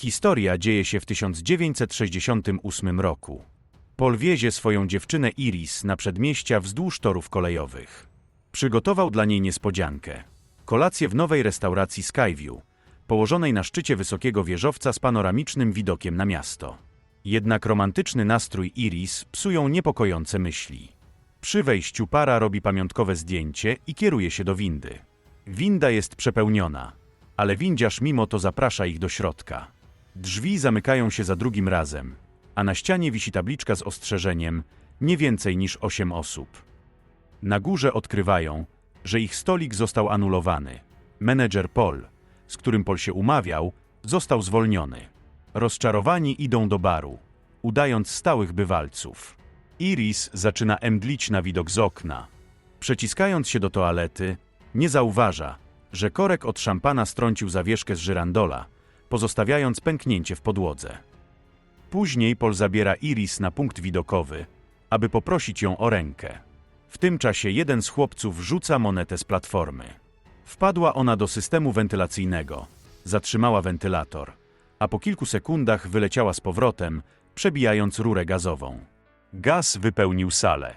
Historia dzieje się w 1968 roku. Paul wiezie swoją dziewczynę Iris na przedmieścia wzdłuż torów kolejowych. Przygotował dla niej niespodziankę. Kolację w nowej restauracji Skyview, położonej na szczycie wysokiego wieżowca z panoramicznym widokiem na miasto. Jednak romantyczny nastrój Iris psują niepokojące myśli. Przy wejściu para robi pamiątkowe zdjęcie i kieruje się do windy. Winda jest przepełniona, ale windziarz mimo to zaprasza ich do środka. Drzwi zamykają się za drugim razem, a na ścianie wisi tabliczka z ostrzeżeniem nie więcej niż 8 osób. Na górze odkrywają, że ich stolik został anulowany. Menedżer Paul, z którym Paul się umawiał, został zwolniony. Rozczarowani idą do baru, udając stałych bywalców. Iris zaczyna emdlić na widok z okna. Przeciskając się do toalety, nie zauważa, że korek od szampana strącił zawieszkę z żyrandola, pozostawiając pęknięcie w podłodze. Później Paul zabiera Iris na punkt widokowy, aby poprosić ją o rękę. W tym czasie jeden z chłopców rzuca monetę z platformy. Wpadła ona do systemu wentylacyjnego, zatrzymała wentylator, a po kilku sekundach wyleciała z powrotem, przebijając rurę gazową. Gaz wypełnił salę.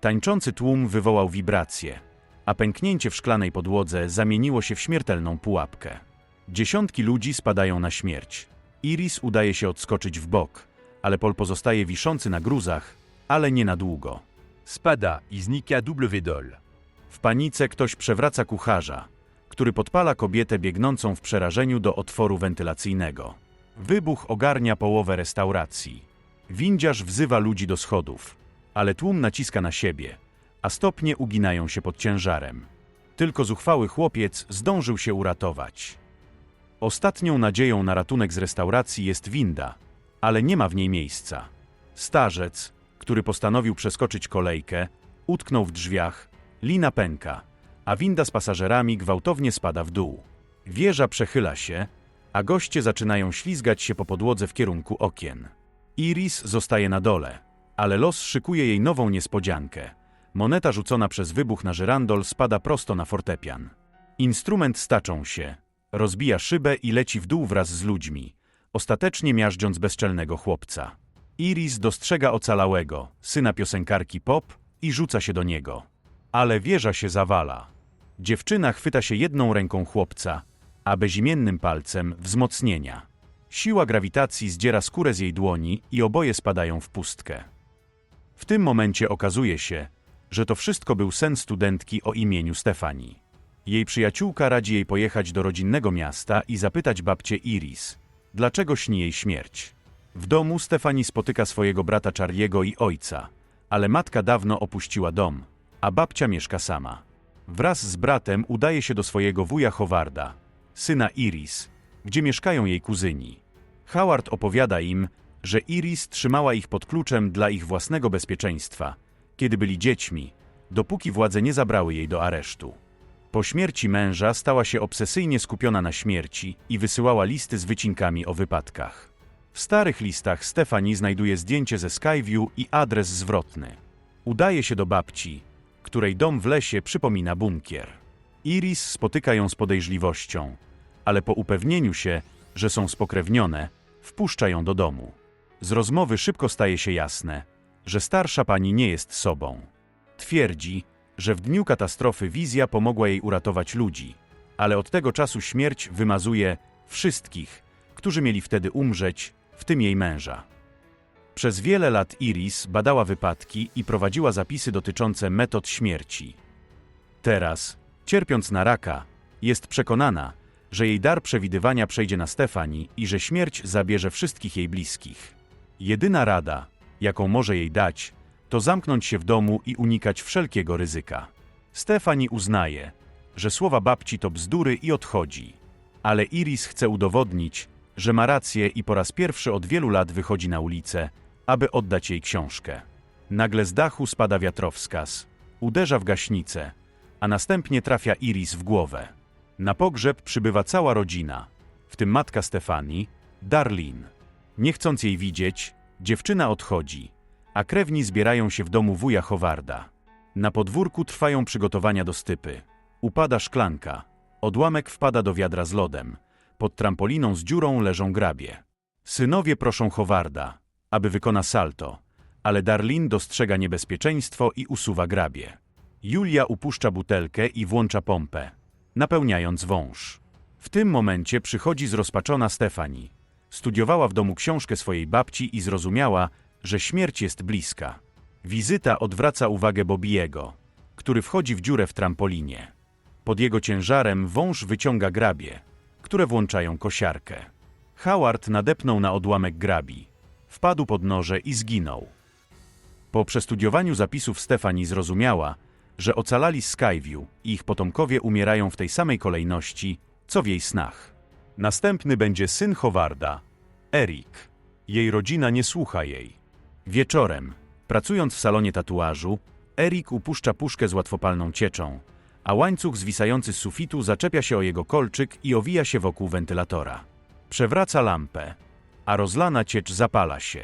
Tańczący tłum wywołał wibracje, a pęknięcie w szklanej podłodze zamieniło się w śmiertelną pułapkę. Dziesiątki ludzi spadają na śmierć. Iris udaje się odskoczyć w bok, ale Paul pozostaje wiszący na gruzach, ale nie na długo. Spada i znika W-Dol. W panice ktoś przewraca kucharza, który podpala kobietę biegnącą w przerażeniu do otworu wentylacyjnego. Wybuch ogarnia połowę restauracji. Windziarz wzywa ludzi do schodów, ale tłum naciska na siebie, a stopnie uginają się pod ciężarem. Tylko zuchwały chłopiec zdążył się uratować. Ostatnią nadzieją na ratunek z restauracji jest winda, ale nie ma w niej miejsca. Starzec, który postanowił przeskoczyć kolejkę, utknął w drzwiach, lina pęka, a winda z pasażerami gwałtownie spada w dół. Wieża przechyla się, a goście zaczynają ślizgać się po podłodze w kierunku okien. Iris zostaje na dole, ale los szykuje jej nową niespodziankę. Moneta rzucona przez wybuch na żyrandol spada prosto na fortepian. Instrument staczą się, rozbija szybę i leci w dół wraz z ludźmi, ostatecznie miażdżąc bezczelnego chłopca. Iris dostrzega ocalałego, syna piosenkarki pop i rzuca się do niego. Ale wieża się zawala. Dziewczyna chwyta się jedną ręką chłopca, a bezimiennym palcem wzmocnienia. Siła grawitacji zdziera skórę z jej dłoni i oboje spadają w pustkę. W tym momencie okazuje się, że to wszystko był sen studentki o imieniu Stefanii. Jej przyjaciółka radzi jej pojechać do rodzinnego miasta i zapytać babcię Iris, dlaczego śni jej śmierć. W domu Stefani spotyka swojego brata Charliego i ojca, ale matka dawno opuściła dom, a babcia mieszka sama. Wraz z bratem udaje się do swojego wuja Howarda, syna Iris, gdzie mieszkają jej kuzyni. Howard opowiada im, że Iris trzymała ich pod kluczem dla ich własnego bezpieczeństwa, kiedy byli dziećmi, dopóki władze nie zabrały jej do aresztu. Po śmierci męża stała się obsesyjnie skupiona na śmierci i wysyłała listy z wycinkami o wypadkach. W starych listach Stefani znajduje zdjęcie ze Skyview i adres zwrotny. Udaje się do babci, której dom w lesie przypomina bunkier. Iris spotyka ją z podejrzliwością, ale po upewnieniu się, że są spokrewnione, wpuszcza ją do domu. Z rozmowy szybko staje się jasne, że starsza pani nie jest sobą. Twierdzi, że w dniu katastrofy wizja pomogła jej uratować ludzi, ale od tego czasu śmierć wymazuje wszystkich, którzy mieli wtedy umrzeć, w tym jej męża. Przez wiele lat Iris badała wypadki i prowadziła zapisy dotyczące metod śmierci. Teraz, cierpiąc na raka, jest przekonana, że jej dar przewidywania przejdzie na Stefani i że śmierć zabierze wszystkich jej bliskich. Jedyna rada, jaką może jej dać, to zamknąć się w domu i unikać wszelkiego ryzyka. Stefani uznaje, że słowa babci to bzdury i odchodzi. Ale Iris chce udowodnić, że ma rację i po raz pierwszy od wielu lat wychodzi na ulicę, aby oddać jej książkę. Nagle z dachu spada wiatrowskaz, uderza w gaśnicę, a następnie trafia Iris w głowę. Na pogrzeb przybywa cała rodzina, w tym matka Stefani, Darlin. Nie chcąc jej widzieć, dziewczyna odchodzi, a krewni zbierają się w domu wuja Howarda. Na podwórku trwają przygotowania do stypy. Upada szklanka, odłamek wpada do wiadra z lodem, Pod trampoliną z dziurą leżą grabie. Synowie proszą Howarda, aby wykona salto, ale Darlin dostrzega niebezpieczeństwo i usuwa grabie. Julia upuszcza butelkę i włącza pompę, napełniając wąż. W tym momencie przychodzi zrozpaczona Stefani. Studiowała w domu książkę swojej babci i zrozumiała, że śmierć jest bliska. Wizyta odwraca uwagę Bobiego, który wchodzi w dziurę w trampolinie. Pod jego ciężarem wąż wyciąga grabie, które włączają kosiarkę. Howard nadepnął na odłamek grabi, wpadł pod noże i zginął. Po przestudiowaniu zapisów Stefani zrozumiała, że ocalali Skyview i ich potomkowie umierają w tej samej kolejności, co w jej snach. Następny będzie syn Howarda, Erik. Jej rodzina nie słucha jej. Wieczorem, pracując w salonie tatuażu, Erik upuszcza puszkę z łatwopalną cieczą, a łańcuch zwisający z sufitu zaczepia się o jego kolczyk i owija się wokół wentylatora. Przewraca lampę, a rozlana ciecz zapala się.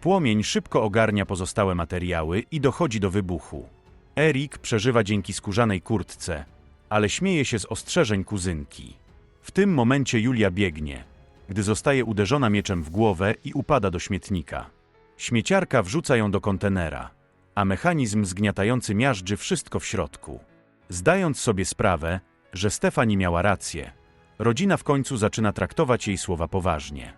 Płomień szybko ogarnia pozostałe materiały i dochodzi do wybuchu. Erik przeżywa dzięki skórzanej kurtce, ale śmieje się z ostrzeżeń kuzynki. W tym momencie Julia biegnie, gdy zostaje uderzona mieczem w głowę i upada do śmietnika. Śmieciarka wrzuca ją do kontenera, a mechanizm zgniatający miażdży wszystko w środku. Zdając sobie sprawę, że Stefani miała rację, rodzina w końcu zaczyna traktować jej słowa poważnie.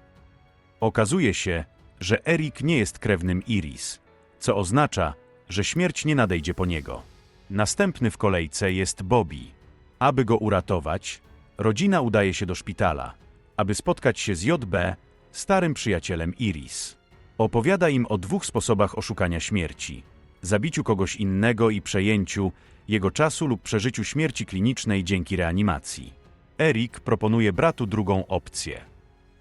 Okazuje się, że Erik nie jest krewnym Iris, co oznacza, że śmierć nie nadejdzie po niego. Następny w kolejce jest Bobby. Aby go uratować, rodzina udaje się do szpitala, aby spotkać się z JB, starym przyjacielem Iris. Opowiada im o dwóch sposobach oszukania śmierci: zabiciu kogoś innego i przejęciu jego czasu lub przeżyciu śmierci klinicznej dzięki reanimacji. Erik proponuje bratu drugą opcję.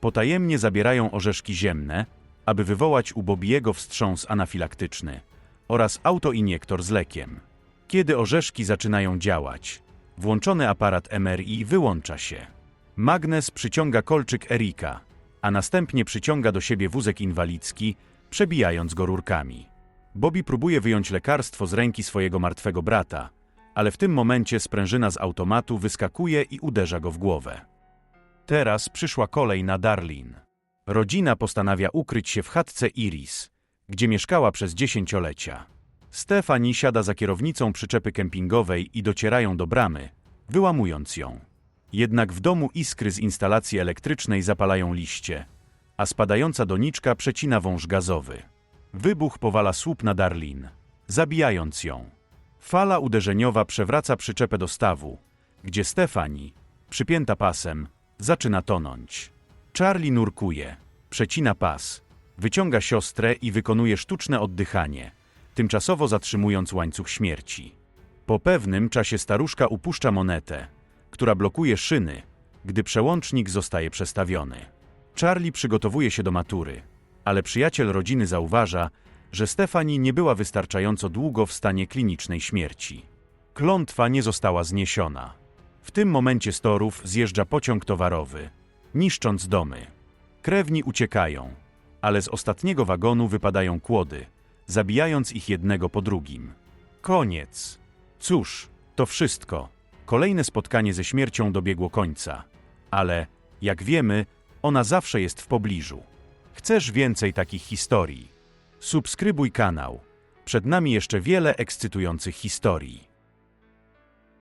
Potajemnie zabierają orzeszki ziemne, aby wywołać u Bobiego wstrząs anafilaktyczny oraz autoiniektor z lekiem. Kiedy orzeszki zaczynają działać, włączony aparat MRI wyłącza się. Magnes przyciąga kolczyk Erika, a następnie przyciąga do siebie wózek inwalidzki, przebijając go rurkami. Bobby próbuje wyjąć lekarstwo z ręki swojego martwego brata, ale w tym momencie sprężyna z automatu wyskakuje i uderza go w głowę. Teraz przyszła kolej na Darlin. Rodzina postanawia ukryć się w chatce Iris, gdzie mieszkała przez dziesięciolecia. Stefani siada za kierownicą przyczepy kempingowej i docierają do bramy, wyłamując ją. Jednak w domu iskry z instalacji elektrycznej zapalają liście, a spadająca doniczka przecina wąż gazowy. Wybuch powala słup na Darlin, zabijając ją. Fala uderzeniowa przewraca przyczepę do stawu, gdzie Stefani, przypięta pasem, zaczyna tonąć. Charlie nurkuje, przecina pas, wyciąga siostrę i wykonuje sztuczne oddychanie, tymczasowo zatrzymując łańcuch śmierci. Po pewnym czasie staruszka upuszcza monetę, która blokuje szyny, gdy przełącznik zostaje przestawiony. Charlie przygotowuje się do matury, ale przyjaciel rodziny zauważa, że Stefani nie była wystarczająco długo w stanie klinicznej śmierci. Klątwa nie została zniesiona. W tym momencie z torów zjeżdża pociąg towarowy, niszcząc domy. Krewni uciekają, ale z ostatniego wagonu wypadają kłody, zabijając ich jednego po drugim. Koniec. Cóż, to wszystko. Kolejne spotkanie ze śmiercią dobiegło końca, ale, jak wiemy, ona zawsze jest w pobliżu. Chcesz więcej takich historii? Subskrybuj kanał. Przed nami jeszcze wiele ekscytujących historii.